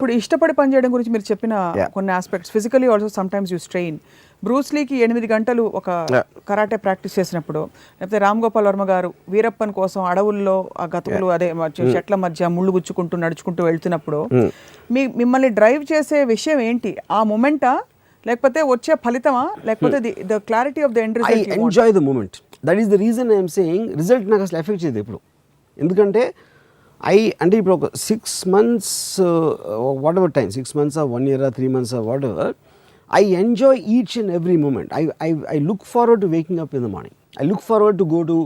ఇప్పుడు ఇష్టపడి పనిచేయడం గురించి మీరు చెప్పిన. కొన్ని aspects physically also some times you strain బ్రూస్లీకి ఎనిమిది గంటలు ఒక. కరాటే ప్రాక్టీస్ చేసినప్పుడు లేకపోతే రామ్ గోపాల్ వర్మ గారు వీరప్పన్ కోసం అడవుల్లో ఆ గతుకులు అదే Hmm. చెట్ల మధ్య ముళ్ళు గుచ్చుకుంటూ నడుచుకుంటూ వెళ్తున్నప్పుడు మీ మిమ్మల్ని డ్రైవ్ చేసే విషయం ఏంటి? ఆ మూమెంటా లేకపోతే వచ్చే ఫలితమా? లేకపోతే the clarity of the end I enjoy the moment that is the reason I'm saying result నాకు అసలు ఎఫెక్ట్ చేయదు ఇప్పుడు ఎందుకంటే ఐ అంటే ఇప్పుడు ఒక six months whatever time six months one year ah three months whatever I enjoy each and every moment I I I look forward to waking up in the morning I look forward to go to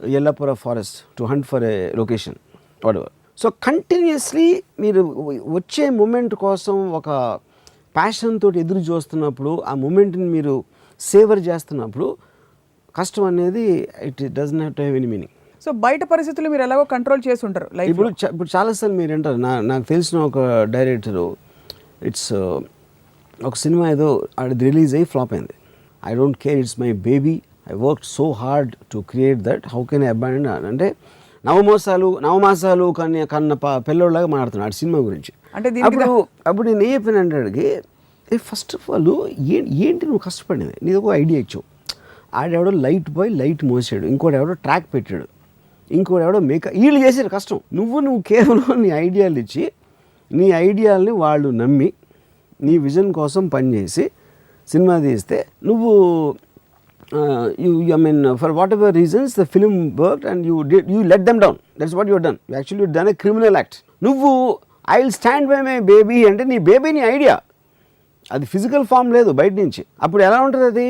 Yellapura forest to hunt for a location whatever so continuously మీరు వచ్చే moment కోసం ఒక passion తోటి ఎదురు చూస్తున్నప్పుడు ఆ మూమెంట్ని మీరు saver చేస్తున్నప్పుడు కష్టం అనేది it doesn't have to have any meaning so బయట పరిస్థితులు మీరు ఎలాగో కంట్రోల్ చేసి ఉంటారు ఇప్పుడు ఇప్పుడు చాలాసార్లు మీరు అంటారు నా నాకు తెలిసిన ఒక డైరెక్టరు ఇట్స్ ఒక సినిమా ఏదో అది రిలీజ్ అయ్యి ఫ్లాప్ అయింది. I don't care it's my baby I work so hard to create that how can I abandon అంటే నవమోసాలు నవమాసాలు కన్నా కన్న పిల్లోళ్ళగా మాట్లాడుతున్నాడు ఆ సినిమా గురించి. అంటే అప్పుడు అప్పుడు నేను ఏ చెప్పిన అంటే ఫస్ట్ ఆఫ్ ఆల్ ఏ ఏంటి నువ్వు కష్టపడింది నీది ఒక ఐడియా ఇచ్చావు. ఆడెవడో లైట్ బాయ్ లైట్ మోసాడు. ఇంకోటి ఎవడో ట్రాక్ పెట్టాడు. ఇంకోటి ఎవడో వీళ్ళు చేసారు కష్టం. నువ్వు నువ్వు కేవలం నీ ఐడియాలు ఇచ్చి నీ ఐడియాల్ని వాళ్ళు నమ్మి నీ విజన్ కోసం పనిచేసి సినిమా తీస్తే నువ్వు you I mean for whatever reasons the film work and you you let them down that's what you're done actually done a criminal act నువ్వు I will stand by my baby అంటే నీ baby నీ idea అది physical form లేదు బయట నుంచి. అప్పుడు ఎలా ఉంటుంది అది?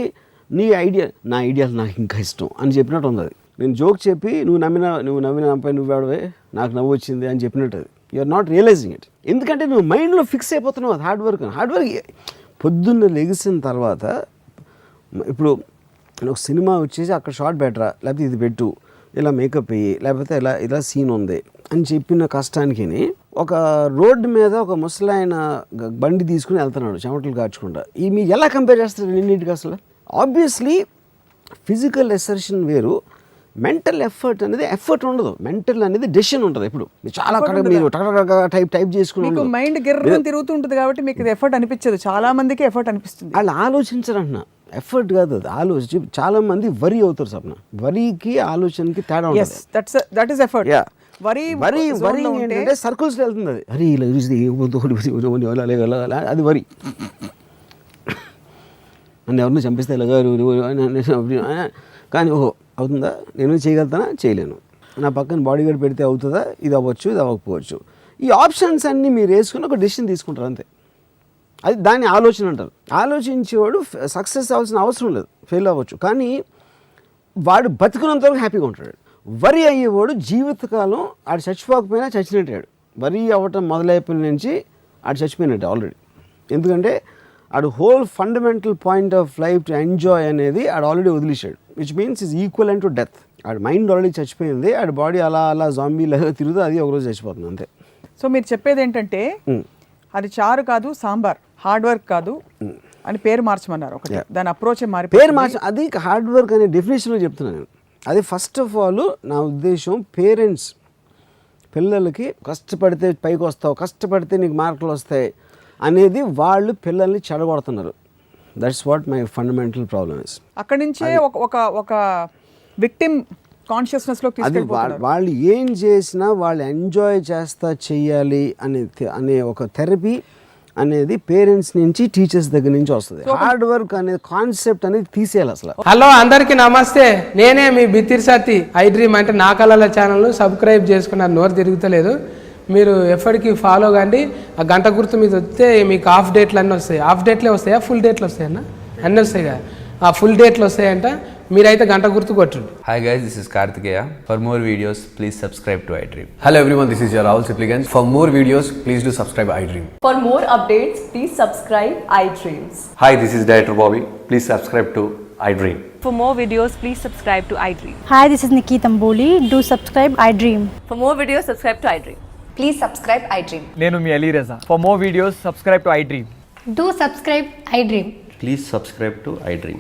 నీ ఐడియా నా ఐడియాలు నాకు ఇంకా ఇష్టం అని చెప్పినట్టు ఉంది అది. నేను జోక్ చెప్పి నువ్వు నమ్మిన నువ్వు నమ్మిన నాపై నువ్వు వాడవే నాకు నవ్వు వచ్చింది అని చెప్పినట్టు అది ఆర్ నాట్ రియలైజింగ్ ఇట్ ఎందుకంటే నువ్వు మైండ్లో ఫిక్స్ అయిపోతున్నావు అది హార్డ్ వర్క్ హార్డ్ వర్క్ పొద్దున్న లెగిసిన తర్వాత ఇప్పుడు ఒక సినిమా వచ్చేసి అక్కడ షార్ట్ బెటరా లేకపోతే ఇది పెట్టు ఇలా మేకప్ వేయి లేకపోతే ఇలా ఇలా సీన్ ఉంది అని చెప్పిన కష్టానికి ఒక రోడ్డు మీద ఒక ముసలాయన బండి తీసుకుని వెళ్తున్నాడు చెమటలు కాచుకుంటా ఈ మీరు ఎలా కంపేర్ చేస్తారు రెండింటికి అసలు? ఆబ్వియస్లీ ఫిజికల్ ఎసర్షన్ వేరు. మెంటల్ ఎఫర్ట్ అనేది ఎఫర్ట్ ఉండదు మెంటల్ అనేది డెసిషన్ ఉంటుంది ఇప్పుడు చాలా మీరు టైప్ టైప్ చేసుకుని మీకు. మైండ్ గిర్రం తిరుగుతూ ఉంటుంది కాబట్టి మీకు ఇది ఎఫర్ట్ అనిపించదు చాలా మందికి ఎఫర్ట్ అనిపిస్తుంది వాళ్ళు ఆలోచించరంటున్నా ఎఫర్ట్ కాదు అది ఆలోచించి చాలా మంది వరి అవుతారు సప్న వరికి ఆలోచనకి తేడా దట్ ఈస్ ఎఫర్ట్ యా వరీ వరి వరి ఏంటంటే సర్కిల్స్ వెళ్తుంది అది అరే ఇలా చూసి అలాగే అది వరి నన్ను ఎవరిని చంపిస్తే ఇలాగా కానీ ఓహో అవుతుందా? నేను చేయగలుగుతానా? చేయలేను. నా పక్కన బాడీ గార్డ్ పెడితే అవుతుందా? ఇది అవ్వచ్చు ఇది అవ్వకపోవచ్చు. ఈ ఆప్షన్స్ అన్నీ మీరు వేసుకుని ఒక డెసిషన్ తీసుకుంటారు అంతే. అది దాన్ని ఆలోచన అంటారు. ఆలోచించేవాడు సక్సెస్ అవ్వాల్సిన అవసరం లేదు. ఫెయిల్ అవ్వచ్చు. కానీ వాడు బతుకున్నంతవరకు హ్యాపీగా ఉంటాడు. వరి అయ్యేవాడు జీవితకాలం ఆడు చచ్చిపోకపోయినా చచ్చినట్టాడు వరి అవ్వటం మొదలైపోయిన నుంచి ఆడు చచ్చిపోయినట్టు ఆల్రెడీ. ఎందుకంటే ఆడు whole fundamental point of life to enjoy అనేది ఆడు ఆల్రెడీ వదిలేశాడు. Which means is equal and to death ఆడు మైండ్ ఆల్రెడీ చచ్చిపోయింది ఆడి బాడీ అలా అలా జాంబీ లాగా తిరుగుతూ అది ఒకరోజు చచ్చిపోతుంది అంతే. సో మీరు చెప్పేది ఏంటంటే. అది చారు కాదు సాంబార్ హార్డ్ వర్క్ కాదు అని పేరు మార్చమన్నారు ఒకటి. దాని అప్రోచ్ మారి పేరు మార్చ అది హార్డ్ వర్క్ అనే డెఫినేషన్లో చెప్తున్నాను నేను. అది ఫస్ట్ ఆఫ్ ఆల్ నా ఉద్దేశం పేరెంట్స్ పిల్లలకి కష్టపడితే పైకి వస్తావు కష్టపడితే నీకు మార్కులు వస్తాయి అనేది వాళ్ళు పిల్లల్ని చెడగొడుతున్నారు. That's what my fundamental problem is అక్కడి నుంచే ఒక ఒక ఒక విక్టిమ్ కాన్షియస్నెస్లోకి అది వాళ్ళు ఏం చేసినా వాళ్ళు ఎంజాయ్ చేస్తా చెయ్యాలి అనే అనే ఒక థెరపీ అనేది పేరెంట్స్ నుంచి టీచర్స్ దగ్గర నుంచి వస్తుంది. హార్డ్ వర్క్ అనే కాన్సెప్ట్ అనేది తీసేయాలి అసలు. హలో అందరికీ నమస్తే. నేనే మీ బిత్తిరి సత్తి ఐ డ్రీమ్ అంటే నా కళల ఛానల్ను సబ్స్క్రైబ్ చేసుకున్నారు నోరు తిరుగుతలేదు. మీరు ఎఫ్ఎడికి ఫాలో కానీ ఆ గంట గుర్తు మీద వస్తే మీకు హాఫ్ డేట్లు అన్నీ వస్తాయి. హాఫ్ డేట్లే వస్తాయా? ఫుల్ డేట్లు వస్తాయన్నా? అన్నీ వస్తాయి కదా ఆ ఫుల్ డేట్లు వస్తాయంట. మీరైతే గంట గుర్తు కొట్టండి. Hi guys this is Karthikeya for more videos please subscribe to I dream hello every one this is your Rahul Sipligunj for more videos please do subscribe I dream for more updates please subscribe I dreams hi this is director Bobby please subscribe to I dream for more videos please subscribe to I dream hi this is Nikki Tamboli do subscribe I dream for more videos subscribe to I dream Please subscribe iDream. నేను మీ Ali Raza for more videos subscribe to iDream Do subscribe I Dream. Please subscribe to iDream.